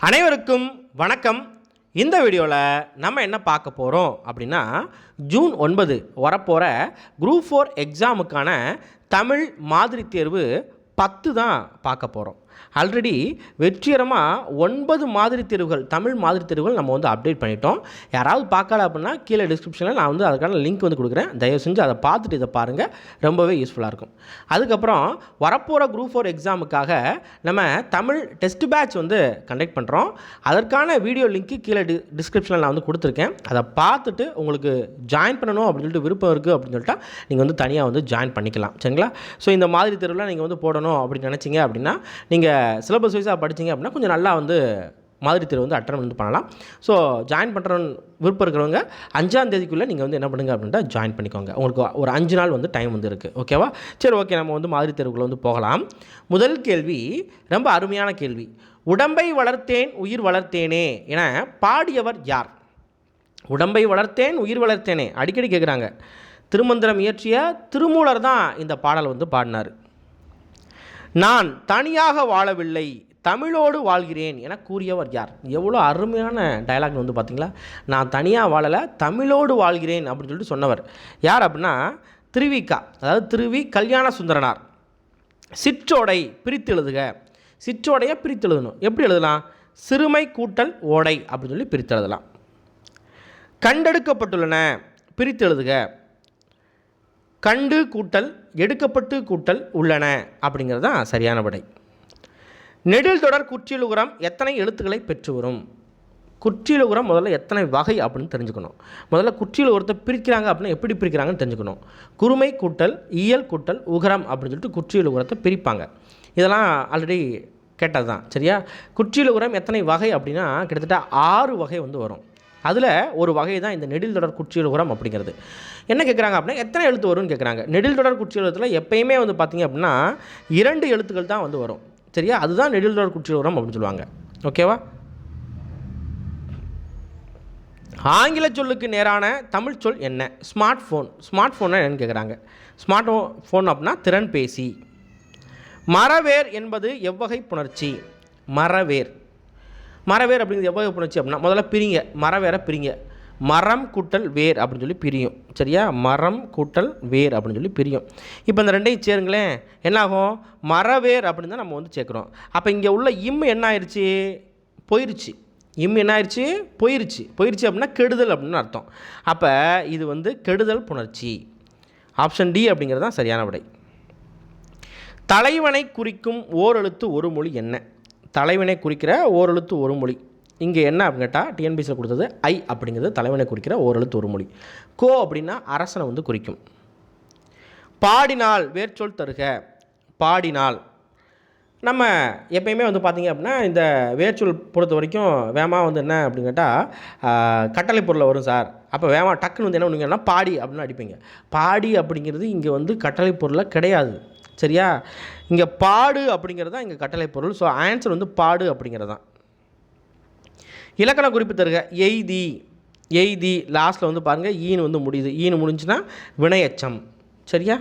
அனைவருக்கும் வணக்கம். இந்த வீடியோவில் நம்ம என்ன பார்க்க போகிறோம் அப்படின்னா ஜூன் ஒன்பது வரப்போகிற குரூப் ஃபோர் எக்ஸாமுக்கான தமிழ் மாதிரி தேர்வு பத்து தான் பார்க்க போகிறோம் ஆல்ரெடி வெற்றிகரமாக ஒன்பது மாதிரி தேர்வுகள் தமிழ் மாதிரி தேர்வுகள் நம்ம வந்து அப்டேட் பண்ணிட்டோம். யாராவது பார்க்கல அப்படின்னா கீழே டிஸ்கிரிப்ஷனில் நான் வந்து அதுக்கான லிங்க் வந்து கொடுக்குறேன். தயவு செஞ்சு அதை பார்த்துட்டு இதை பாருங்கள் ரொம்பவே யூஸ்ஃபுல்லாக இருக்கும். அதுக்கப்புறம் வரப்போகிற குரூப் ஃபோர் எக்ஸாமுக்காக நம்ம தமிழ் டெஸ்ட் பேட்ச் வந்து கண்டக்ட் பண்ணுறோம் அதற்கான வீடியோ லிங்க்கு கீழே டி டிஸ்கிரிப்ஷனில் நான் வந்து கொடுத்துருக்கேன். அதை பார்த்துட்டு உங்களுக்கு ஜாயின் பண்ணணும் அப்படின்னு சொல்லிட்டு விருப்பம் இருக்குது அப்படின்னு சொல்லிட்டா நீங்கள் வந்து தனியாக வந்து ஜாயின் பண்ணிக்கலாம். சரிங்களா? ஸோ இந்த மாதிரி தெருவில் நீங்கள் வந்து போடணும் அப்படின்னு நினச்சிங்க அப்படின்னா நீங்கள் சிலபஸ் வைஸாக படிச்சீங்க அப்படின்னா கொஞ்சம் நல்லா வந்து மாதிரி தேர்வு வந்து அட்டன் வந்து பண்ணலாம். ஸோ ஜாயின் பண்ணுற விருப்பம் இருக்கிறவங்க அஞ்சாம் தேதிக்குள்ளே நீங்கள் வந்து என்ன பண்ணுங்க அப்படின்ட்டு ஜாயின் பண்ணிக்கோங்க. உங்களுக்கு ஒரு அஞ்சு நாள் வந்து டைம் வந்து இருக்குது ஓகேவா சரி ஓகே நம்ம வந்து மாதிரி தேர்வுக்குள்ள வந்து போகலாம். முதல் கேள்வி ரொம்ப அருமையான கேள்வி. உடம்பை வளர்த்தேன் உயிர் வளர்த்தேனே என பாடியவர் யார்? உடம்பை வளர்த்தேன் உயிர் வளர்த்தேனே. அடிக்கடி கேட்குறாங்க திருமந்திரம் இயற்றிய திருமூலர் தான் இந்த பாடல் வந்து பாடினார். நான் தனியாக வாழவில்லை தமிழோடு வாழ்கிறேன் என கூறியவர் யார்? எவ்வளோ அருமையான டைலாக் வந்து பார்த்தீங்களா நான் தனியாக வாழலை தமிழோடு வாழ்கிறேன் அப்படின்னு சொல்லிட்டு சொன்னவர். யார் அப்படின்னா திருவிக்கா. அதாவது திருவி கல்யாண சுந்தரனார். சிற்றோடை பிரித்து எழுதுக. சிற்றோடையை பிரித்து எழுதணும். எப்படி எழுதலாம்? சிறுமை கூட்டல் ஓடை அப்படின்னு சொல்லி பிரித்து எழுதலாம். கண்டெடுக்கப்பட்டுள்ளன பிரித்து எழுதுக. கண்டு கூட்டல் எடுக்கப்பட்டு கூட்டல் உள்ளன அப்படிங்கிறது தான் சரியான விடை. நெடில் தொடர் குற்றியலுகரம் எத்தனை எழுத்துக்களை பெற்று வரும்? குற்றியலுகரம் முதல்ல எத்தனை வகை அப்படின்னு தெரிஞ்சுக்கணும். முதல்ல குற்றியலுகரத்தை பிரிக்கிறாங்க அப்படின்னா எப்படி பிரிக்கிறாங்கன்னு தெரிஞ்சுக்கணும். குறுமை கூட்டல் இயல் கூட்டல் உகரம் அப்படின்னு சொல்லிட்டு குற்றியலுகரத்தை பிரிப்பாங்க. இதெல்லாம் ஆல்ரெடி கேட்டது தான் சரியா குற்றியலுகரம் எத்தனை வகை அப்படின்னா கிட்டத்தட்ட ஆறு வகை வந்து வரும். அதில் ஒரு வகை தான் இந்த நெடில் தொடர் குற்றியல் உரம் அப்படிங்கிறது. என்ன கேட்குறாங்க அப்படின்னா எத்தனை எழுத்து வரும்னு கேட்குறாங்க நெடில் தொடர் குற்றியல் எழுத்துல எப்பயுமே வந்து பார்த்திங்க அப்படின்னா இரண்டு எழுத்துக்கள் தான் வந்து வரும். சரியா? அதுதான் நெடில் தொடர் குற்றியல் உரம் அப்படின்னு சொல்லுவாங்க. ஓகேவா? ஆங்கில சொல்லுக்கு நேரான தமிழ் சொல் என்ன? Smart phone. ஸ்மார்ட் ஃபோன்னா என்னன்னு கேட்குறாங்க ஸ்மார்ட் ஃபோன் அப்படின்னா திறன்பேசி. மரவேர் என்பது எவ்வகை புணர்ச்சி? மரவேர். மரவேர் அப்படிங்கிறது எவ்வளோ புணர்ச்சி அப்படின்னா முதல்ல பிரிங்க. மரவேரை பிரிங்க. மரம் கூட்டல் வேர் அப்படின்னு சொல்லி பிரியும். சரியா? மரம் கூட்டல் வேர் அப்படின்னு சொல்லி பிரியும். இப்போ இந்த ரெண்டையும் சேருங்களேன். என்னாகும்? மரவேர் அப்படின்னு தான் நம்ம வந்து சேர்க்குறோம். அப்போ இங்கே உள்ள இம் என்ன ஆயிடுச்சு போயிருச்சு. இம் என்ன ஆயிடுச்சு போயிருச்சு. போயிருச்சு அப்படின்னா கெடுதல் அப்படின்னு அர்த்தம். அப்போ இது வந்து கெடுதல் புணர்ச்சி. ஆப்ஷன் டி அப்படிங்கிறது தான் சரியான விடை. தலைவனை குறிக்கும் ஓரெழுத்து ஒரு மொழி என்ன? தலைவனை குறிக்கிற ஓரெழுத்து ஒரு மொழி. இங்கே என்ன அப்படின்னு கேட்டால் டிஎன்பிசியில் கொடுத்தது ஐ அப்படிங்கிறது தலைவனை குறிக்கிற ஓரெழுத்து ஒரு மொழி. கோ அப்படின்னா அரசனை வந்து குறிக்கும். பாடினால் வேர்ச்சொல் தருக பாடினால். நம்ம எப்பயுமே வந்து பார்த்திங்க அப்படின்னா இந்த வேர்ச்சொல் பொறுத்த வரைக்கும் வேமா வந்து என்ன அப்படின்னு கேட்டால் கட்டளை பொருளில் வரும் சார். அப்போ வேமா டக்குன்னு வந்து என்ன பண்ணுவீங்கன்னா பாடி அப்படின்னு அடிப்பீங்க. பாடி அப்படிங்கிறது இங்கே வந்து கட்டளை பொருளில் கிடையாது. சரியா? இங்கே பாடு அப்படிங்கிறது தான் இங்கே கட்டளை பொருள். ஸோ ஆன்சர் வந்து பாடு அப்படிங்கிறது தான். இலக்கண குறிப்பு தருக. எய்தி. எய்தி லாஸ்ட்டில் வந்து பாருங்கள் ஈனு வந்து முடியுது. ஈனு முடிஞ்சுன்னா வினையச்சம். சரியா?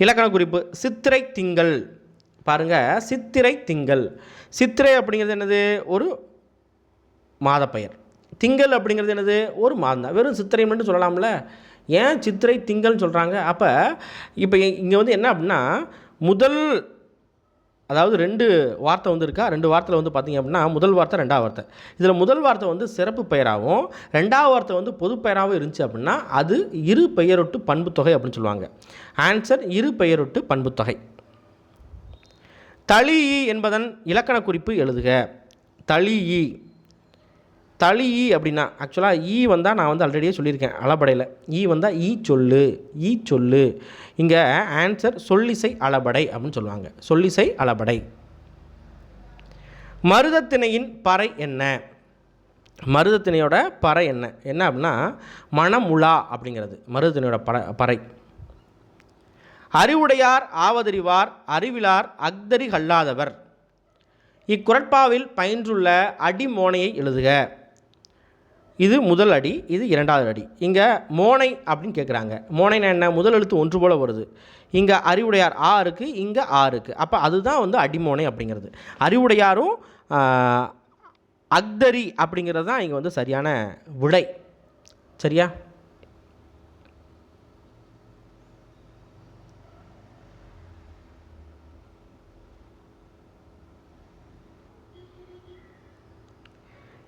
இலக்கண குறிப்பு. சித்திரை திங்கள். பாருங்கள் சித்திரை திங்கள். சித்திரை அப்படிங்கிறது என்னது? ஒரு மாதப்பெயர். திங்கள் அப்படிங்கிறது என்னது? ஒரு மாதம் தான். வெறும் சித்திரை மட்டும் சொல்லலாம்ல? ஏன் சித்திரை திங்கள்னு சொல்கிறாங்க அப்போ இப்போ இங்கே வந்து என்ன அப்படின்னா முதல் அதாவது ரெண்டு வார்த்தை வந்து இருக்கா? ரெண்டு வார்த்தையில் வந்து பார்த்திங்க அப்படின்னா முதல் வார்த்தை ரெண்டாவது வார்த்தை. இதில் முதல் வார்த்தை வந்து சிறப்பு பெயராகவும் ரெண்டாவது வார்த்தை வந்து பொது பெயராகவும் இருந்துச்சு அப்படின்னா அது இரு பெயரொட்டு பண்புத்தொகை அப்படின்னு சொல்லுவாங்க. ஆன்சர் இரு பெயரொட்டு பண்புத்தொகை தளி என்பதன் இலக்கண குறிப்பு எழுதுக. தளி தளி ஈ அப்படின்னா ஆக்சுவலாக ஈ வந்தால் நான் வந்து ஆல்ரெடியே சொல்லியிருக்கேன் அளபடையில். ஈ வந்தால் ஈ சொல்லு ஈ சொல்லு. இங்கே ஆன்சர் சொல்லிசை அளபடை அப்படின்னு சொல்லுவாங்க. சொல்லிசை அளபடை. மருதத்திணையின் பறை என்ன? மருதத்திணையோட பறை என்ன? என்ன அப்படின்னா மணமுலா அப்படிங்கிறது மருதத்திணையோட பற பறை. அறிவுடையார் ஆவதறிவார் அறிவிலார் அக்தரி கல்லாதவர். இக்குரட்பாவில் பயின்றுள்ள அடிமோனையை எழுதுக. இது முதல் அடி இது இரண்டாவது அடி. இங்கே மோனை அப்படின்னு கேட்குறாங்க மோனைனா என்ன? முதல் எழுத்து ஒன்று போல் வருது. இங்கே அறிவுடையார் ஆ இருக்குது இங்கே ஆ இருக்குது அப்போ அதுதான் வந்து அடிமோனை அப்படிங்கிறது. அறிவுடையாரும் அக்தரி அப்படிங்கிறது தான் இங்கே வந்து சரியான விடை. சரியா?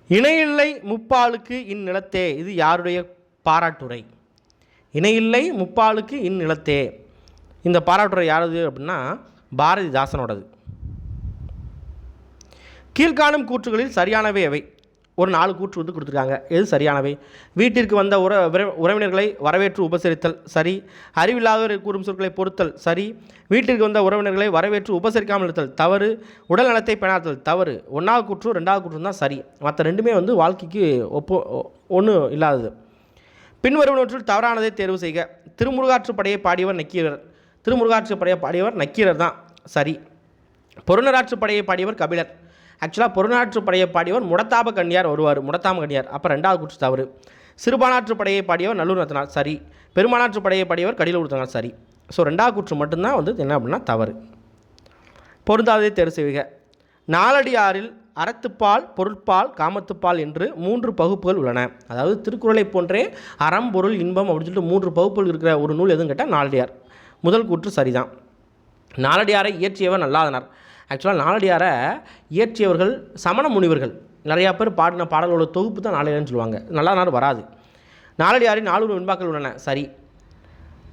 இணையில்லை முப்பாலுக்கு இந்நிலத்தே. இது யாருடைய பாராட்டுரை? இணையில்லை முப்பாலுக்கு இந்நிலத்தே. இந்த பாராட்டுரை யாரது அப்படின்னா பாரதிதாசனோடது. கீழ்காணும் கூற்றுகளில் சரியானவை எவை ஒரு நாலு கூற்று வந்து கொடுத்துருக்காங்க. எது சரியானவை? வீட்டிற்கு வந்த உற உறவினர்களை வரவேற்று உபசரித்தல் சரி. அறிவில்லாதவர் கூறும் சொற்களை பொறுத்தல் சரி. வீட்டிற்கு வந்த உறவினர்களை வரவேற்று உபசரிக்காமல் இருத்தல் தவறு. உடல் நலத்தை பெணாத்தல் தவறு. ஒன்றாவது கூற்று ரெண்டாவது கூற்று தான் சரி. மற்ற ரெண்டுமே வந்து வாழ்க்கைக்கு ஒப்போ ஒன்றும் இல்லாதது. பின்வருவனவற்றில் தவறானதை தேர்வு செய்க. திருமுருகாற்றுப்படையை பாடியவர் நக்கீரர். திருமுருகாற்றுப்படையை பாடியவர் நக்கீரர் தான். சரி. பொருளராற்றுப்படையை பாடியவர் கபிலர். ஆக்சுவலாக பொருணராற்றுப்படையை பாடியவர் முடத்தாப கண்ணியார் வருவார் முடத்தாம கண்ணியார் அப்போ ரெண்டாவது கூற்று தவறு. சிறுபானாற்றுப்படையை பாடியவர் நல்லூர் நத்தனார் சரி. பெருமானாற்றுப்படையை பாடியவர் கடியில் உடுத்தனார் சரி. ஸோ ரெண்டாவது கூற்று மட்டும்தான் வந்து என்ன அப்படின்னா தவறு. பொருந்தாததை தேர்வு செய்க. நாலடியாரில் அறத்துப்பால் பொருட்பால் காமத்துப்பால் என்று மூன்று பகுப்புகள் உள்ளன. அதாவது திருக்குறளை போன்றே அறம் பொருள் இன்பம் அப்படின்னு சொல்லிட்டு மூன்று பகுப்புகள் இருக்கிற ஒரு நூல் எதுவும் கேட்டால் நாலடியார். முதல் கூற்று சரிதான். நாலடியாரை இயற்றியவர் நல்லாதனார். ஆக்சுவலாக நாலடியாரை இயற்றியவர்கள் சமண முனிவர்கள். நிறையா பேர் பாடின பாடல்களோட தொகுப்பு தான் நாலடியார்னு சொல்லுவாங்க. நல்லாதனார் வராது. நாலடியாரின் நாலு வெண்பாக்கள் உள்ளன. சரி.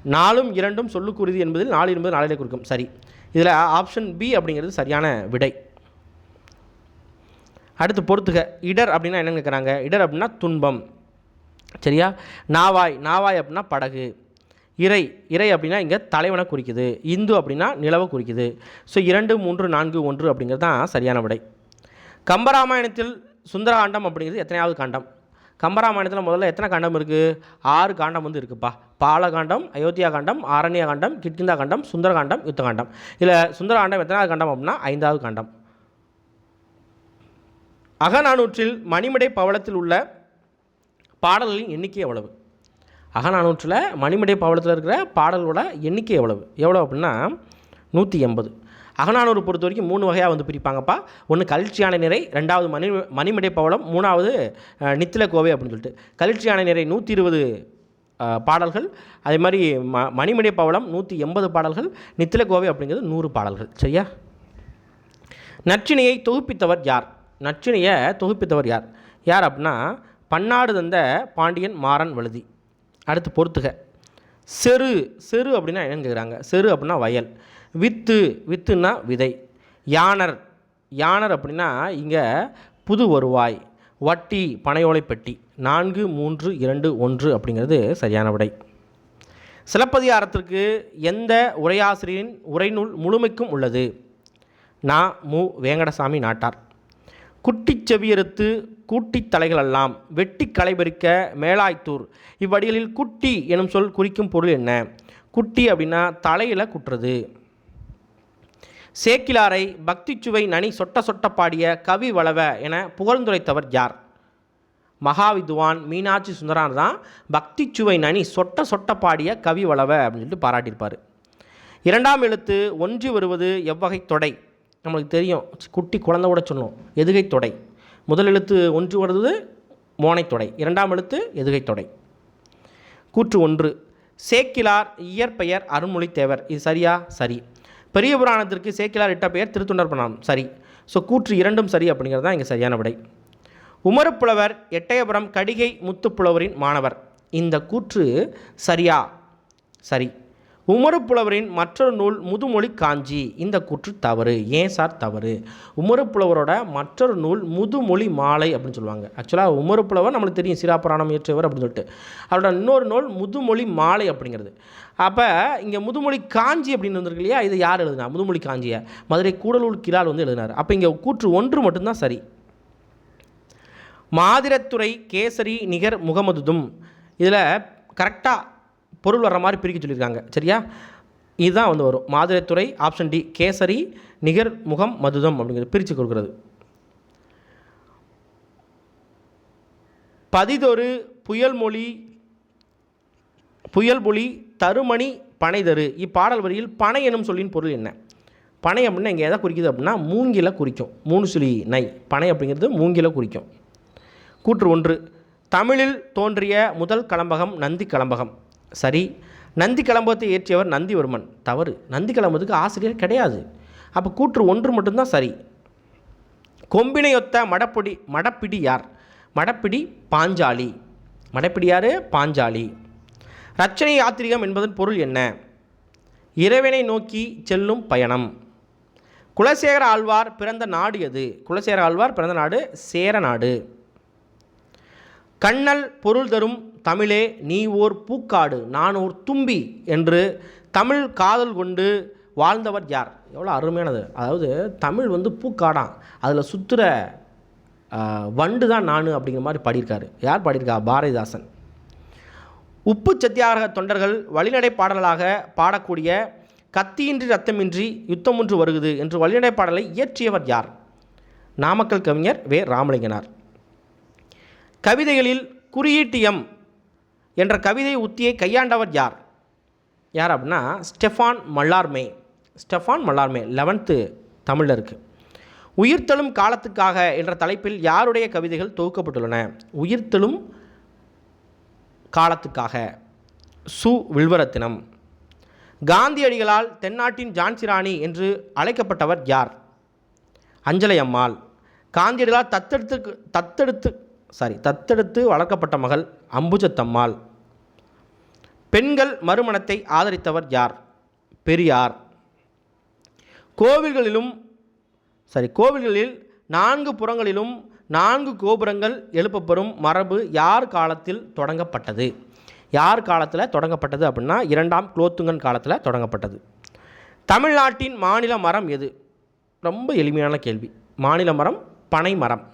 நாலும் இரண்டும் சொல்லுக்குருதி என்பதில் நாலு என்பது நாளிலே கொடுக்கும் சரி. இதில் ஆப்ஷன் பி அப்படிங்கிறது சரியான விடை. அடுத்து பொறுத்துக. இடர் அப்படின்னா என்னென்னு கேட்குறாங்க இடர் அப்படின்னா துன்பம். சரியா? நாவாய். நாவாய் அப்படின்னா படகு. இறை இறை அப்படின்னா இங்கே தலைவனை குறிக்குது இந்து அப்படின்னா நிலவை குறிக்குது. ஸோ இரண்டு மூன்று நான்கு ஒன்று அப்படிங்கிறது தான் சரியான விடை. கம்பராமாயணத்தில் சுந்தரகாண்டம் அப்படிங்கிறது எத்தனையாவது காண்டம்? கம்பராமாயணத்தில் முதல்ல எத்தனை காண்டம் இருக்குது ஆறு காண்டம் வந்து இருக்குப்பா. பாலகாண்டம் அயோத்தியா காண்டம் ஆரண்யா காண்டம் கிட்கிந்தா காண்டம் சுந்தரகாண்டம் யுத்த காண்டம். இதில் சுந்தரகாண்டம் எத்தனாவது காண்டம் அப்படின்னா ஐந்தாவது காண்டம். அகநானூற்றில் மணிமடை பவளத்தில் உள்ள பாடல்களின் எண்ணிக்கை எவ்வளவு? அகநானூற்றில் மணிமடை பவளத்தில் இருக்கிற பாடலோட எண்ணிக்கை எவ்வளவு? எவ்வளோ அப்படின்னா நூற்றி எண்பது. அகநானூறு பொறுத்த வரைக்கும் மூணு வகையாக வந்து பிரிப்பாங்கப்பா. ஒன்று கல்ச்சியான நிறை ரெண்டாவது மணி மணிமடை பவளம் மூணாவது நித்தில கோவை அப்படின்னு சொல்லிட்டு. கல்ச்சியான நிறை நூற்றி இருபது பாடல்கள். அதே மாதிரி ம மணிமடை பவளம் நூற்றி எண்பது பாடல்கள் நித்தில கோவை அப்படிங்கிறது நூறு பாடல்கள். சரியா? நச்சினையை தொகுப்பித்தவர் யார்? நச்சினையை தொகுப்பித்தவர் யார்? யார் அப்படின்னா பன்னாடு தந்த பாண்டியன் மாறன் வழுதி. அடுத்து பொறுத்துக. செரு செரு அப்படின்னா என்னன்னு கேட்குறாங்க செரு அப்படின்னா வயல். வித்து வித்துன்னா விதை. யானர் யானர் அப்படின்னா இங்கே புது வருவாய். வட்டி பனையோலை பெட்டி. நான்கு மூன்று இரண்டு ஒன்று அப்படிங்கிறது சரியான விடை. சிலப்பதிகாரத்திற்கு எந்த உரையாசிரியரின் உரைநூல் முழுமைக்கும் உள்ளது? நா மு வேங்கடசாமி நாட்டார். குட்டிச் செவியறுத்து கூட்டித் தலைகளெல்லாம் வெட்டி களைபறிக்க மேலாய்த்தூர். இவ்வடிகளில் குட்டி எனும் சொல் குறிக்கும் பொருள் என்ன? குட்டி அப்படின்னா தலையில் குட்டுறது. சேக்கிலாரை பக்திச்சுவை நனி சொட்ட சொட்ட பாடிய கவி வளவ என புகழ்ந்துரைத்தவர் யார்? மகாவித்வான் மீனாட்சி சுந்தரார் தான் பக்திச்சுவை நனி சொட்ட சொட்ட பாடிய கவி வளவ அப்படின்னு சொல்லிட்டு பாராட்டியிருப்பார். இரண்டாம் எழுத்து ஒன்று வருவது எவ்வகை தொடை? நம்மளுக்கு தெரியும். குட்டி குழந்தை கூட சொன்னோம் எதுகை தொடை. முதல் எழுத்து ஒன்று வருது மோனைத்தொடை தொடை. இரண்டாம் எழுத்து எதுகை தொடை. கூற்று ஒன்று. சேக்கிலார் இயற்பெயர் அருண்மொழித்தேவர் இது சரியா? சரி. பெரிய புராணத்திற்கு சேக்கிலார் இட்ட பெயர் திருத்தொண்டர் புராணம். சரி. ஸோ கூற்று இரண்டும் சரி அப்படிங்கிறது தான் இங்கே சரியான விடை. உமரப்புலவர் எட்டயபுரம் கடிகை முத்துப்புலவரின் மாணவர். இந்த கூற்று சரியா? சரி. உமரப்புலவரின் மற்றொரு நூல் முதுமொழி காஞ்சி. இந்த கூற்று தவறு. ஏன் சார் தவறு? உமரப்புலவரோட மற்றொரு நூல் முதுமொழி மாலை அப்படின்னு சொல்லுவாங்க. ஆக்சுவலாக உமரப்புலவர் நம்மளுக்கு தெரியும். சிராபுராணம் இயற்றியவர் அப்படின்னு சொல்லிட்டு. அவரோட இன்னொரு நூல் முதுமொழி மாலை அப்படிங்கிறது. அப்போ இங்கே முதுமொழி காஞ்சி அப்படின்னு வந்திருக்கு இல்லையா? இது யார் எழுதுனா? முதுமொழி காஞ்சியை. மதுரை கூடலூர் கிழால் வந்து எழுதினார். அப்போ இங்கே கூற்று ஒன்று மட்டும்தான் சரி. மாதிரத்துறை கேசரி நிகர் முகமதுதும். இதில் கரெக்டாக பொருள் வர்ற மாதிரி பிரிக்க சொல்லியிருக்காங்க. சரியா? இதுதான் வந்து வரும். மாதிரத்துறை ஆப்ஷன் டி கேசரி நிகர் முகம் மதுதம் அப்படிங்கிறது பிரித்து கொடுக்குறது. பதிதொரு புயல் மொழி புயல் மொழி தருமணி பனைதரு. இப்பாடல் வரியில் பனை எனும் சொல்லின் பொருள் என்ன? பனை அப்படின்னா இங்கே எதை குறிக்குது அப்படின்னா மூங்கில குறிக்கும். மூணு சுழி நை. பனை அப்படிங்கிறது மூங்கில குறிக்கும். கூற்று ஒன்று தமிழில் தோன்றிய முதல் கலம்பகம் நந்தி கலம்பகம். சரி நந்தி கிளம்பத்தை இயற்றியவர் நந்திவர்மன். தவறு. நந்தி கலம்பகத்துக்கு ஆசிரியர் கிடையாது. அப்போ கூற்று ஒன்று மட்டும்தான் சரி. கொம்பினையொத்த மடப்பிடி மடப்பிடி யார்? மடப்பிடி பாஞ்சாலி. மடப்பிடி யார்? பாஞ்சாலி. ரச்சனை யாத்திரிகம் என்பதன் பொருள் என்ன? இறைவனை நோக்கி செல்லும் பயணம். குலசேகர ஆழ்வார் பிறந்த நாடு எது? குலசேகர ஆழ்வார் பிறந்த நாடு சேர நாடு கண்ணல் பொருள் தரும் தமிழே நீ ஓர் பூக்காடு நான் ஓர் தும்பி என்று தமிழ் காதல் கொண்டு வாழ்ந்தவர் யார்? எவ்வளோ அருமையானது. அதாவது தமிழ் வந்து பூக்காடான் அதில் சுற்றுற வண்டு தான் நான் அப்படிங்கிற மாதிரி பாடியிருக்காரு. யார் பாடியிருக்கா? பாரதிதாசன். உப்பு சத்தியாகிரக தொண்டர்கள் வழிநடை பாடலாக பாடக்கூடிய கத்தியின்றி ரத்தமின்றி யுத்தம் ஒன்று வருகுது என்று வழிநடை பாடலை இயற்றியவர் யார்? நாமக்கல் கவிஞர் வே. ராமலிங்கனார். கவிதைகளில் குறியீட்டியம் என்ற கவிதை உத்தியை கையாண்டவர் யார்? யார் அப்படின்னா Stephane Mallarme. Stephane Mallarme eleventh தமிழில் இருக்குது உயிர்த்தெழும் காலத்துக்காக என்ற தலைப்பில் யாருடைய கவிதைகள் தொகுக்கப்பட்டுள்ளன? உயிர்த்தெழும் காலத்துக்காக. சு. வில்வரத்தினம். காந்தியடிகளால் தென்னாட்டின் ஜான்சிராணி என்று அழைக்கப்பட்டவர் யார்? அஞ்சலை அம்மாள். காந்தியடிகளால் தத்தெடுத்து தத்தெடுத்து சாரி தத்தெடுத்து வளர்க்கப்பட்ட மகள் அம்புஜத்தம்மாள். பெண்கள் மறுமணத்தை ஆதரித்தவர் யார்? பெரியார். கோவில்களிலும் சரி கோவில்களில் நான்கு புறங்களிலும் நான்கு கோபுரங்கள் எழுப்பப்பெறும் மரபு யார் காலத்தில் தொடங்கப்பட்டது? யார் காலத்தில் தொடங்கப்பட்டது அப்படின்னா இரண்டாம் குலோத்துங்கன் காலத்தில் தொடங்கப்பட்டது. தமிழ்நாட்டின் மாநில மரம் எது? ரொம்ப எளிமையான கேள்வி. மாநில மரம் பனை மரம்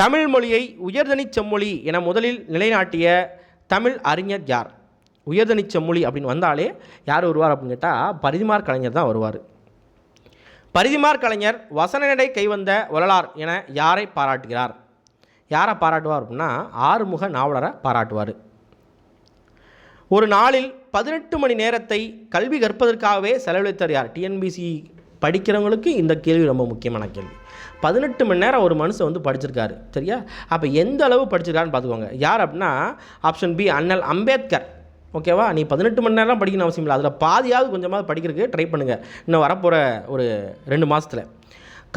தமிழ் மொழியை உயர்தனிச் செம்மொழி என முதலில் நிலைநாட்டிய தமிழ் அறிஞர் யார்? உயர்தனிச் செம்மொழி அப்படின்னு வந்தாலே யார் வருவார் அப்படின்னு கேட்டால் பரிதிமார் கலைஞர் தான் வருவார். பரிதிமார் கலைஞர் வசனநடை கைவந்த வள்ளலார் என யாரை பாராட்டுகிறார்? யாரை பாராட்டுவார் அப்படின்னா ஆறுமுக நாவலரை பாராட்டுவார். ஒரு நாளில் பதினெட்டு மணி நேரத்தை கல்வி கற்பதற்காகவே செலவழித்தவர் யார்? டிஎன்பிசி படிக்கிறவங்களுக்கு இந்த கேள்வி ரொம்ப முக்கியமான கேள்வி. பதினெட்டு மணி நேரம் ஒரு மனுஷன் வந்து படிச்சிருக்காரு சரியா? அப்போ எந்த அளவு படிச்சிருக்காருன்னு பார்த்துக்கோங்க யார் அப்படின்னா ஆப்ஷன் பி அண்ணல் அம்பேத்கர். ஓகேவா நீ பதினெட்டு மணி நேரம் படிக்கணும் அவசியம் இல்லை. அதில் பாதியாவது கொஞ்சமாவது படிக்கிறதுக்கு ட்ரை பண்ணுங்கள் இன்னும் வரப்போகிற ஒரு ரெண்டு மாதத்தில்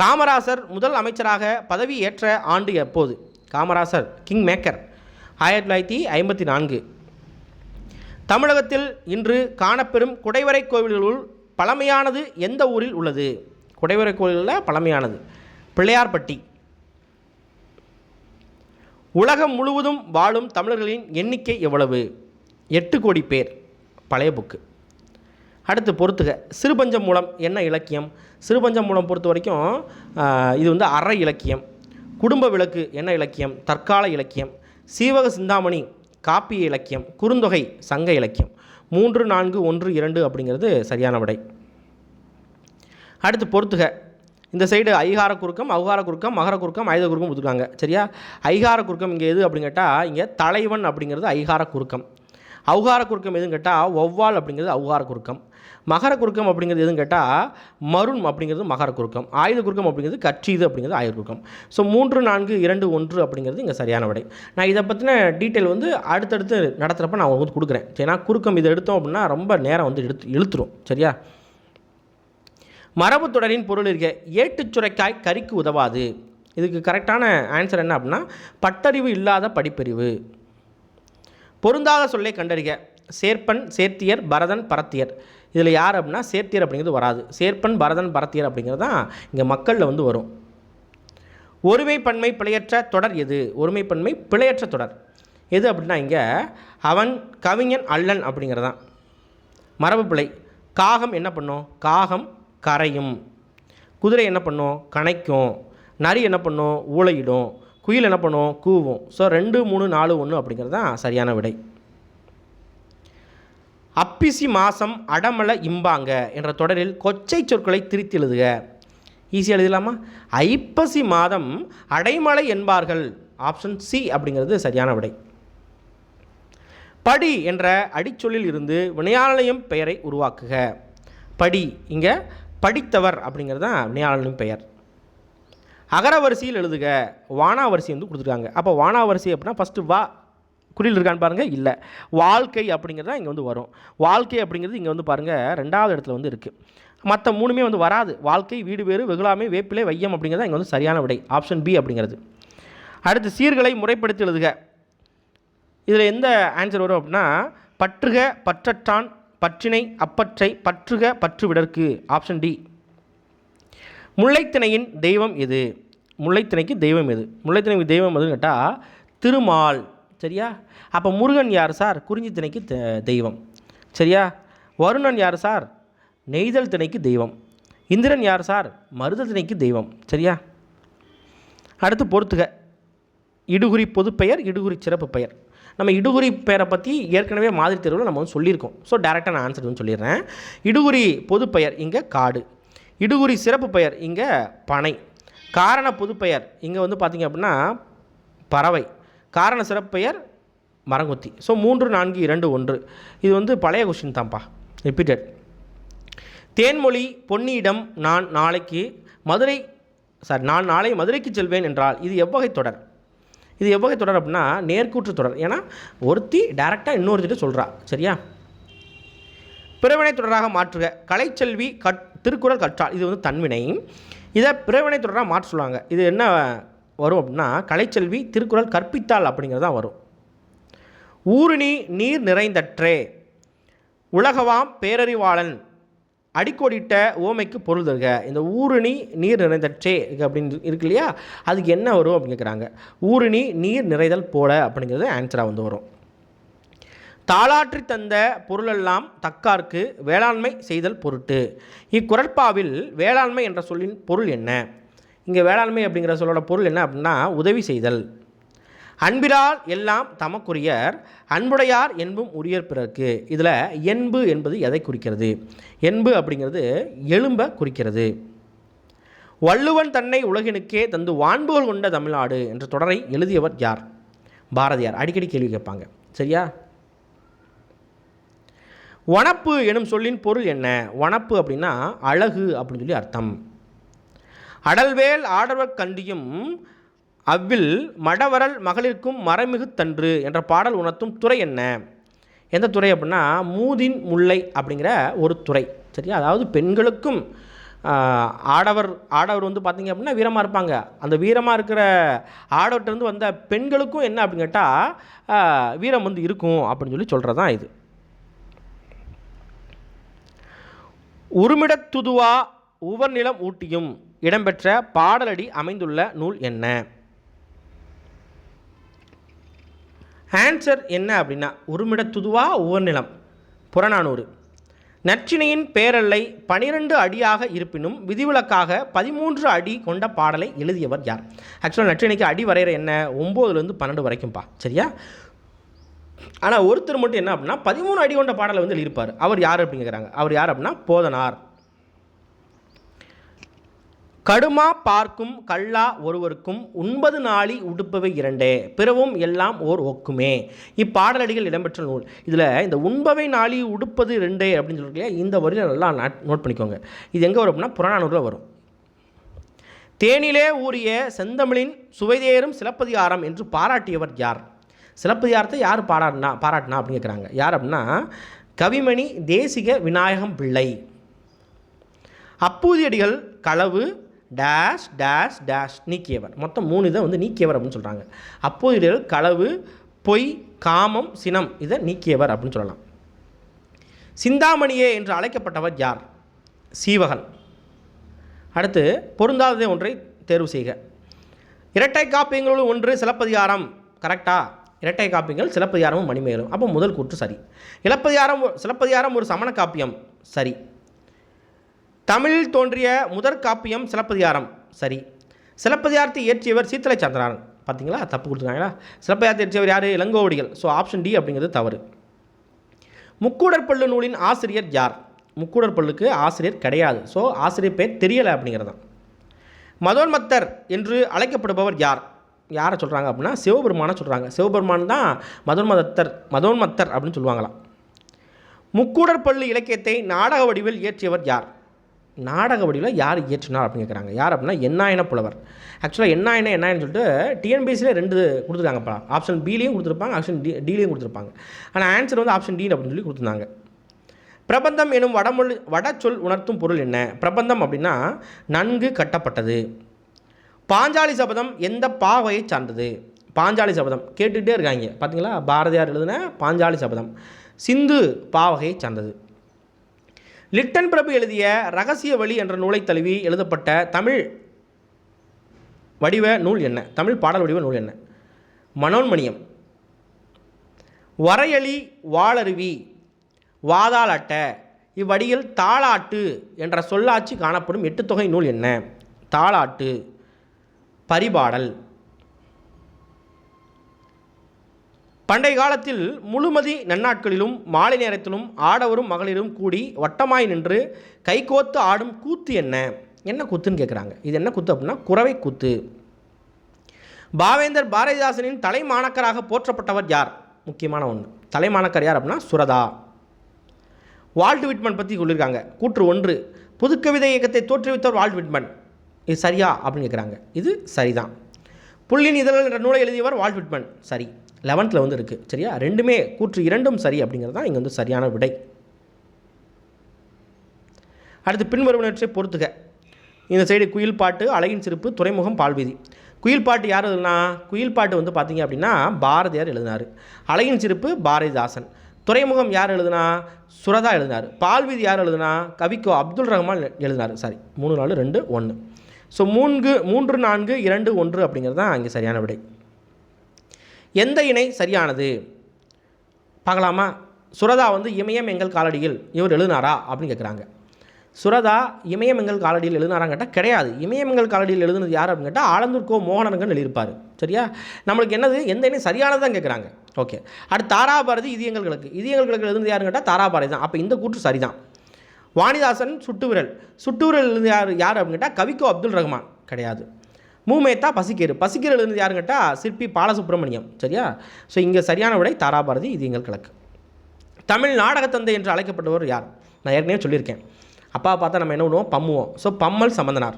காமராசர் முதல் அமைச்சராக பதவி ஏற்ற ஆண்டு எப்போது? காமராசர் கிங் மேக்கர் ஆயிரத்தி தொள்ளாயிரத்தி ஐம்பத்தி நான்கு. தமிழகத்தில் இன்று காணப்பெறும் குடைவரை கோவில்களுள் பழமையானது எந்த ஊரில் உள்ளது? குடைவரை கோயிலில் பழமையானது. பிள்ளையார்பட்டி. உலகம் முழுவதும் வாழும் தமிழர்களின் எண்ணிக்கை எவ்வளவு? எட்டு கோடி பேர். பழைய புக்கு அடுத்து பொறுத்துக. சிறுபஞ்சம் மூலம் என்ன இலக்கியம்? சிறுபஞ்சம் மூலம் பொறுத்த வரைக்கும் இது வந்து அற இலக்கியம். குடும்ப விளக்கு என்ன இலக்கியம்? தற்கால இலக்கியம். சீவக சிந்தாமணி காப்பிய இலக்கியம். குறுந்தொகை சங்க இலக்கியம். மூன்று நான்கு ஒன்று இரண்டு அப்படிங்கிறது சரியான விடை. அடுத்து பொறுத்துக. இந்த சைடு ஐகார குறுக்கம் அவுகார குறுக்கம் மகர குறுக்கம் ஆயுத குறுக்கம் கொடுத்துருக்காங்க. சரியா? ஐகார குறுக்கம் இங்கே எது அப்படின்னு கேட்டால் இங்கே தலைவன் அப்படிங்கிறது ஐகார குறுக்கம். அவுகார குறுக்கம் எதுன்னு கேட்டால் ஒவ்வால் அப்படிங்கிறது அவுகார குறுக்கம் மகர குறுக்கம் அப்படிங்கிறது எதுன்னு கேட்டால் மருண் அப்படிங்கிறது மகர குறுக்கம் ஆயுத குறுக்கம் அப்படிங்கிறது கற்றீது அப்படிங்கிறது ஆயுத குறுக்கம் ஸோ மூன்று நான்கு இரண்டு ஒன்று அப்படிங்கிறது இங்கே சரியான விடை. நான் இதை பற்றின டீட்டெயில் வந்து அடுத்தடுத்து நடத்துகிறப்ப நான் உங்களுக்கு கொடுக்குறேன். சரினா குறுக்கம் இதை எடுத்தோம் அப்படின்னா ரொம்ப நேரம் வந்து எடுத்து இழுத்துரும். சரியா? மரபு தொடரின் பொருள் இருக்க ஏட்டுச் சுரைக்காய் கறிக்கு உதவாது. இதுக்கு கரெக்டான ஆன்சர் என்ன அப்படின்னா பட்டறிவு இல்லாத படிப்பறிவு. பொருந்தாத சொல்லை கண்டறிக. சேர்ப்பன் சேர்த்தியர் பரதன் பரத்தியர். இதில் யார் அப்படின்னா சேர்த்தியர் அப்படிங்கிறது வராது. சேர்ப்பன் பரதன் பரத்தியர் அப்படிங்கிறது தான் இங்கே மக்களில் வந்து வரும். ஒருமைப்பன்மை பிழையற்ற தொடர் எது? ஒருமைப்பன்மை பிழையற்ற தொடர். எது அப்படின்னா இங்கே அவன் கவிஞன் அல்லன் அப்படிங்கிறதான் மரபு பிழை. காகம் என்ன பண்ணும்? காகம் கரையும். குதிரை என்ன பண்ணும்? கணைக்கும். நரி என்ன பண்ணும்? ஊழையிடும் குயில் என்ன பண்ணுவோம் கூவும். ஸோ ரெண்டு மூணு நாலு ஒன்று அப்படிங்கிறது தான் சரியான விடை. அப்பிசி மாதம் அடமல இம்பாங்க என்ற தொடரில் கொச்சை சொற்களை திரித்து எழுதுக. ஈஸியாக எழுதலாமா? ஐப்பசி மாதம் அடைமலை என்பார்கள். ஆப்ஷன் சி அப்படிங்கிறது சரியான விடை. படி என்ற அடிச்சொல்லில் இருந்து வினையாலயம் பெயரை உருவாக்குக. படி இங்கே படித்தவர் அப்படிங்கிறது தான் வினையாளனின் பெயர். அகரவரிசையில் எழுதுக. வானாவரிசை வந்து கொடுத்துருக்காங்க. அப்போ வானாவரிசை அப்படின்னா ஃபஸ்ட்டு வா குறியில் இருக்கான்னு பாருங்கள் இல்லை. வாழ்க்கை அப்படிங்கிறது தான் இங்கே வந்து வரும். வாழ்க்கை அப்படிங்கிறது இங்கே வந்து பாருங்கள் ரெண்டாவது இடத்துல வந்து இருக்குது மற்ற மூணுமே வந்து வராது. வாழ்க்கை வீடு வேறு வெகுளாமை வேப்பிலை வையம் அப்படிங்கிறது இங்கே வந்து சரியான விடை. ஆப்ஷன் பி அப்படிங்கிறது. அடுத்து சீர்களை முறைப்படுத்தி எழுதுக. இதில் எந்த ஆன்சர் வரும் அப்படின்னா பற்றுக பற்றற்றான் பற்றினை அப்பற்றை பற்றுக பற்று விடற்கு ஆப்ஷன் டி முல்லைத்திணையின் தெய்வம் எது? முல்லைத்திணைக்கு தெய்வம் எது? முல்லைத்திணைக்கு தெய்வம் எதுன்னு கேட்டால் திருமால். சரியா? அப்போ முருகன் யார் சார்? குறிஞ்சி திணைக்கு தெ- தெய்வம். சரியா? வருணன் யார் சார்? நெய்தல் திணைக்கு தெய்வம். இந்திரன் யார் சார்? மருத திணைக்கு தெய்வம். சரியா? அடுத்து பொறுத்துக. இடுகுறி பொதுப்பெயர் இடுகுறி சிறப்பு பெயர். நம்ம இடுகுறி பெயரை பற்றி ஏற்கனவே மாதிரி தேர்வில் நம்ம வந்து சொல்லியிருக்கோம். ஸோ டேரெக்டாக நான் ஆன்சர் வந்து சொல்லிடுறேன். இடுகுறி பொதுப்பெயர் இங்கே காடு. இடுகுறி சிறப்பு பெயர் இங்கே பனை. காரண பொதுப்பெயர் இங்கே வந்து பார்த்திங்க அப்படின்னா பறவை. காரண சிறப்பு பெயர் மரங்கொத்தி. ஸோ மூன்று நான்கு இரண்டு ஒன்று. இது வந்து பழைய கொஷின் தான்ப்பா. ரிப்பீட்டட் தேன்மொழி பொன்னியிடம் நான் நாளைக்கு மதுரை சார் நான் நாளை மதுரைக்கு செல்வேன் என்றால் இது எவ்வகை தொடர்? இது எவ்வகை தொடர் அப்படின்னா நேர்கூற்று தொடர். ஏன்னா ஒருத்தி டேரெக்டாக இன்னொருத்திட்ட சொல்கிறா சரியா? பிறவினை தொடராக மாற்றுக. கலைச்செல்வி கட் திருக்குறள் கற்றால். இது வந்து தன்வினை. இதை பிறவினை தொடராக மாற்ற சொல்லுவாங்க. இது என்ன வரும் அப்படின்னா கலைச்செல்வி திருக்குறள் கற்பித்தாள் அப்படிங்கிறது தான் வரும். ஊருணி நீர் நிறைந்தற்றே. உலகவாம் பேரறிவாளன். அடிக்கோடிட்ட ஓமைக்கு பொருள் தருக. இந்த ஊருணி நீர் நிறைந்தற்றே அப்படின்னு இருக்கு இல்லையா? அதுக்கு என்ன வரும் அப்படின்னு கேட்குறாங்க ஊருணி நீர் நிறைதல் போல அப்படிங்கிறது ஆன்சராக வந்து வரும். தாளாற்றி தந்த பொருளெல்லாம் தக்கார்க்கு வேளாண்மை செய்தல் பொருட்டு. இக்குரட்பாவில் வேளாண்மை என்ற சொல்லின் பொருள் என்ன? இங்கே வேளாண்மை அப்படிங்கிற சொல்லோட பொருள் என்ன அப்படின்னா உதவி செய்தல். அன்பிலால் எல்லாம் தமக்குரியர் அன்புடையார் என்பும் உரியர் பிறர்க்கு. இதில் என்பு என்பது எதை குறிக்கிறது? என்பு அப்படிங்கிறது எலும்பை குறிக்கிறது. வள்ளுவன் தன்னை உலகினுக்கே தந்து வான்புகள் கொண்ட தமிழ்நாடு என்ற தொடரை எழுதியவர் யார்? பாரதியார். அடிக்கடி கேள்வி கேட்பாங்க. சரியா? வனப்பு எனும் சொல்லின் பொருள் என்ன? வனப்பு அப்படின்னா அழகு அப்படின்னு சொல்லி அர்த்தம். அடல்வேல் ஆடவர் கண்டியும் அவ்வில் மடவரல் மகளிர்க்கும் மரமிகு தன்று என்ற பாடல் உணர்த்தும் துறை என்ன? எந்த துறை அப்படின்னா மூதின் முல்லை அப்படிங்கிற ஒரு துறை. சரியா? அதாவது பெண்களுக்கும் ஆடவர் ஆடவர் வந்து பார்த்திங்க அப்படின்னா வீரமாக இருப்பாங்க. அந்த வீரமாக இருக்கிற ஆடவர்கிட்டருந்து வந்த பெண்களுக்கும் என்ன அப்படின்னு கேட்டால் வீரம் வந்து இருக்கும் அப்படின்னு சொல்லி சொல்கிறது தான் இது. உருமிடத்துதுவா உவர்நிலம் ஊட்டியும். இடம்பெற்ற பாடலடி அமைந்துள்ள நூல் என்ன? ஆன்சர் என்ன அப்படின்னா உருமிடத்துதுவா உவர்நிலம் புறநானூறு. நற்றினையின் பேரல்லை பனிரெண்டு அடியாக இருப்பினும் விதிவிலக்காக பதிமூன்று அடி கொண்ட பாடலை எழுதியவர் யார்? ஆக்சுவலாக நற்றினைக்கு அடி வரைகிற என்ன? ஒம்போதுலேருந்து பன்னெண்டு வரைக்கும்ப்பா. சரியா? ஆனால் ஒருத்தர் மட்டும் என்ன அப்படின்னா பதிமூணு அடி கொண்ட பாடலை வந்து இருப்பார் அவர் யார் அப்படிங்கிறாங்க அவர் யார் அப்படின்னா போதனார். கடுமா பார்க்கும் கல்லா ஒருவருக்கும் ஒன்பது நாளி உடுப்பவை இரண்டே பிறவும் எல்லாம் ஓர் ஒக்குமே. இப்பாடலடிகள் இடம்பெற்ற நூல். இதில் இந்த உண்பவை நாளி உடுப்பது ரெண்டே அப்படின்னு சொல்லிட்டு இந்த வரியில் நல்லா நோட் பண்ணிக்கோங்க. இது எங்கே வரும் அப்படின்னா புறநானூரில் வரும். தேனிலே ஊறிய செந்தமிழின் சுவைதேறும் சிலப்பதிகாரம் என்று பாராட்டியவர் யார்? சிலப்பதிகாரத்தை யார் பாராட்டினா பாராட்டினா அப்படின்னு கேட்குறாங்க யார் அப்படின்னா கவிமணி தேசிக விநாயகம் பிள்ளை. அப்பூதியடிகள் களவு டேஷ் டேஷ் டேஷ் நீக்கியவர். மொத்தம் மூணு இதை வந்து நீக்கியவர் அப்படின்னு சொல்கிறாங்க அப்பூதியடிகள் களவு பொய் காமம் சினம் இதை நீக்கியவர் அப்படின்னு சொல்லலாம். சிந்தாமணியே என்று அழைக்கப்பட்டவர் யார்? சீவகன். அடுத்து பொருந்தாததே ஒன்றை தேர்வு செய்க. இரட்டை காப்பியங்களுள் ஒன்று சிலப்பதிகாரம் கரெக்டாக இரட்டை காப்பியங்கள் சிலப்பதிகாரமும் மணிமேலும். அப்போ முதல் கூற்று சரி. இலப்பதிகாரம் சிலப்பதிகாரம் ஒரு சமண காப்பியம். சரி. தமிழில் தோன்றிய முதற் காப்பியம் சிலப்பதிகாரம். சரி. சிலப்பதிகாரத்தை இயற்றியவர் சீத்தலை சந்திரன். பார்த்தீங்களா? தப்பு கொடுத்துருக்காங்களா? சிலப்பதிகாரத்தை இயற்றியவர் யார்? இளங்கோவடிகள். ஸோ ஆப்ஷன் டி அப்படிங்கிறது தவறு. முக்கூடற்பள்ளு நூலின் ஆசிரியர் யார்? முக்கூடற்பள்ளுக்கு ஆசிரியர் கிடையாது. ஸோ ஆசிரியர் பேர் தெரியலை அப்படிங்கிறது தான் மதோன்மத்தர் என்று அழைக்கப்படுபவர் யார்? யாரை சொல்கிறாங்க அப்படின்னா சிவபெருமானை சொல்கிறாங்க சிவபெருமான் தான் மதோன்மதத்தர் மதோன்மத்தர் அப்படின்னு சொல்லுவாங்களாம். முக்கூடற்பள்ளு இலக்கியத்தை நாடக வடிவில் இயற்றியவர் யார்? நாடக வடிவில் யார் இயற்றினார் அப்படின்னு கேட்குறாங்க யார் அப்படின்னா எண்ணாயன புலவர். ஆக்சுவலாக எண்ணாயன எண்ணாயன்னு சொல்லிட்டு டிஎன்பிஎஸ்சியில் ரெண்டு கொடுத்துருக்காங்கப்பா ஆப்ஷன் பிலையும் கொடுத்துருப்பாங்க ஆப்ஷன் டி டிலையும் கொடுத்துருப்பாங்க. ஆனால் ஆன்சர் வந்து ஆப்ஷன் டி அப்படின்னு சொல்லி கொடுத்துருந்தாங்க. பிரபந்தம் எனும் வடமொழி வட சொல் உணர்த்தும் பொருள் என்ன? பிரபந்தம் அப்படின்னா நன்கு கட்டப்பட்டது. பாஞ்சாலி சபதம் எந்த பாவையை சார்ந்தது? பாஞ்சாலி சபதம். கேட்டுகிட்டே இருக்காங்க. பார்த்தீங்களா பாரதியார் எழுதின பாஞ்சாலி சபதம். சிந்து பாவகையை சார்ந்தது. லிட்டன் பிரபு எழுதிய ரகசிய வழி என்ற நூலை தழுவி எழுதப்பட்ட தமிழ் வடிவ நூல் என்ன? தமிழ் பாடல் வடிவ நூல் என்ன? மனோன்மணியம். வரையளி வாளருவி வாதாளட்ட இவ்வடியில் தாளாட்டு என்ற சொல்லாட்சி காணப்படும் எட்டு தொகை நூல் என்ன? தாளாட்டு. பரிபாடல். பண்டைய காலத்தில் முழுமதி நன்னாட்களிலும் மாலை நேரத்திலும் ஆடவரும் மகளிரும் கூடி வட்டமாய் நின்று கைகோத்து ஆடும் கூத்து என்ன? என்ன கூத்துன்னு கேட்குறாங்க இது என்ன கூத்து அப்படின்னா குறவை கூத்து. பாவேந்தர் பாரதிதாசனின் தலைமாணக்கராக போற்றப்பட்டவர் யார்? முக்கியமான ஒன்று தலைமாணக்கர் யார் அப்படின்னா சுரதா. வால்ட் விட்மன் பற்றி சொல்லியிருக்காங்க. கூற்று ஒன்று புதுக்கவிதை இயக்கத்தை தோற்றுவித்தவர் வால்ட் விட்மன். இது சரியா அப்படின்னு கேட்குறாங்க இது சரிதான். புள்ளின் இதழ்கள் என்ற நூலை எழுதியவர் வால்ட் விட்மன். சரி. லெவன்த்தில் வந்து இருக்குது சரியா? ரெண்டுமே கூற்று இரண்டும் சரி அப்படிங்கிறது தான் இங்கே வந்து சரியான விடை. அடுத்து பின்வருவனவற்றை பொறுத்துக. இந்த சைடு குயில் பாட்டு அழகின் சிறப்பு துறைமுகம் பால்வீதி குயில் பாட்டு யார் எழுதுனா? குயில் பாட்டு வந்து பார்த்தீங்க அப்படின்னா பாரதியார் எழுதினார். அழகின் சிறப்பு பாரதிதாசன். துறைமுகம் யார் எழுதுனா? சுரதா எழுதினார். பால்வீதி யார் எழுதுனா? கவிக்கோ அப்துல் ரஹ்மான் எழுதினார். சாரி. மூணு நாலு ரெண்டு ஒன்று ஸோ மூன்று மூன்று நான்கு இரண்டு ஒன்று அப்படிங்கிறது தான் இங்கே சரியான விடை. எந்த இணை சரியானது? பார்க்கலாமா? சுரதா வந்து இமயம் எங்கள் காலடியில் இவர் எழுதினாரா? அப்படின்னு கேட்குறாங்க சுரதா இமயம் எங்கள் காலடியில் எழுதினாரான்னு கேட்டால் கிடையாது. இமயம் எங்கள் காலடியில் எழுதுனது யார் அப்படின்னு கேட்டால் ஆலந்தூர் கோ மோகனரங்கன் எழுதியிருப்பார். சரியா? நம்மளுக்கு என்னது? எந்த இணை சரியானது தான் கேட்குறாங்க ஓகே. அடுத்து தாராபாரதி இது எங்களுக்கு இது எங்களுக்கு எழுதுனது யாருன்னு கேட்டால் தாராபாரதி தான். அப்போ இந்த கூற்று சரிதான். வாணிதாசன் சுட்டுவிரல். சுட்டுவிரல் இருந்து யார் யார் அப்படின்னு கேட்டால் கவிக்கோ அப்துல் ரஹ்மான். கிடையாது. மூமேத்தா பசிக்கேறு பசிக்கேரு யாருன்னு கேட்டால் சிற்பி பாலசுப்ரமணியம். சரியா? ஸோ இங்கே சரியான விடை தாராபாரதி இது எங்கள் கிழக்கு தமிழ் நாடகத்தந்தை என்று அழைக்கப்பட்டவர் யார்? நான் ஏற்கனவே சொல்லியிருக்கேன். அப்பா பார்த்தா நம்ம என்ன பண்ணுவோம்? பம்முவோம். ஸோ பம்மல் சம்பந்தனார்.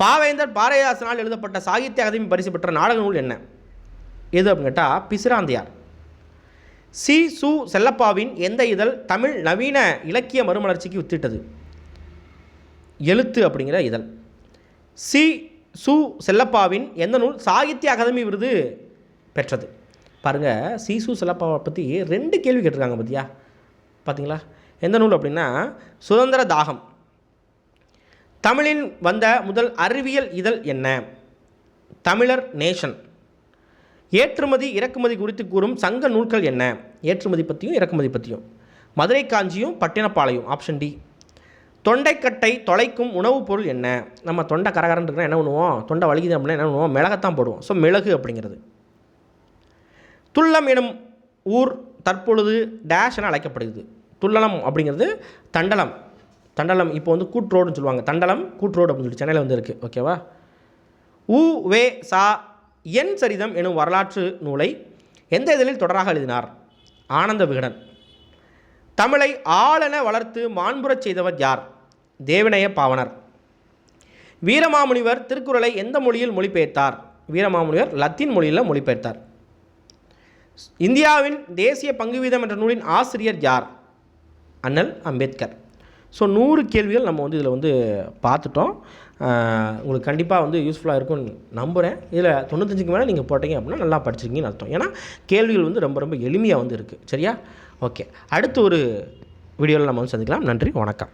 பாவேந்தர் பாரதிதாசனால் எழுதப்பட்ட சாகித்ய அகாதமி பரிசு பெற்ற நாடக நூல் என்ன? எது அப்படின்னு கேட்டால் பிசிராந்தியார். சி. சு. செல்லப்பாவின் எந்த இதழ் தமிழ் நவீன இலக்கிய மறுமலர்ச்சிக்கு வித்திட்டது? எழுத்து அப்படிங்கிற இதழ். சி. சு. செல்லப்பாவின் எந்த நூல் சாகித்ய அகாதமி விருது பெற்றது? பாருங்கள் சி. சு. செல்லப்பாவை பற்றி ரெண்டு கேள்வி கேட்டிருக்காங்க பார்த்தியா பார்த்தீங்களா எந்த நூல் அப்படின்னா சுதந்திர தாகம். தமிழின் வந்த முதல் அறிவியல் இதழ் என்ன? தமிழர் நேஷன். ஏற்றுமதி இறக்குமதி குறித்து கூறும் சங்க நூல்கள் என்ன? ஏற்றுமதி பற்றியும் இறக்குமதி பற்றியும் மதுரை காஞ்சியும் பட்டினப்பாளையும் ஆப்ஷன் டி தொண்டைக்கட்டை தொலைக்கும் உணவுப் பொருள் என்ன? நம்ம தொண்டை கரகரன்னு இருக்குன்னா என்ன பண்ணுவோம்? தொண்டை வலிக்குது அப்படின்னா என்ன பண்ணுவோம்? மிளகத்தான் போடுவோம். ஸோ மிளகு அப்படிங்கிறது. துள்ளம் எனும் ஊர் தற்பொழுது டேஷ் என அழைக்கப்படுகிறது. துள்ளலம் அப்படிங்கிறது தண்டலம். தண்டலம் இப்போ வந்து கூட்ரோடுன்னு சொல்லுவாங்க. தண்டலம் கூட்ரோடு அப்படின்னு சொல்லி சென்னையில் வந்து இருக்குது ஓகேவா உ வே சா என் சரிதம் எனும் வரலாற்று நூலை எந்த இதழில் தொடராக எழுதினார்? ஆனந்த விகடன். தமிழை ஆளென வளர்த்து மாண்புறச் செய்தவர் யார்? தேவநேய பாவனர். வீரமாமுனிவர் திருக்குறளை எந்த மொழியில் மொழிபெயர்த்தார்? வீரமாமுனிவர் லத்தீன் மொழியில் மொழிபெயர்த்தார். இந்தியாவின் தேசிய பங்கு வீதம் என்ற நூலின் ஆசிரியர் யார்? அண்ணல் அம்பேத்கர். ஸோ நூறு கேள்விகள் நம்ம வந்து இதில் வந்து பார்த்துட்டோம். உங்களுக்கு கண்டிப்பாக வந்து யூஸ்ஃபுல்லாக இருக்கும்னு நம்புகிறேன் இதில் தொண்ணூத்தஞ்சுக்கு மேலே நீங்கள் போட்டீங்க அப்படின்னா நல்லா படிச்சிருக்கீங்கன்னு அர்த்தம். ஏன்னா கேள்விகள் வந்து ரொம்ப ரொம்ப எளிமையாக வந்து இருக்குது சரியா? ஓகே அடுத்து ஒரு வீடியோவில் நம்ம வந்து சந்திக்கலாம். நன்றி வணக்கம்.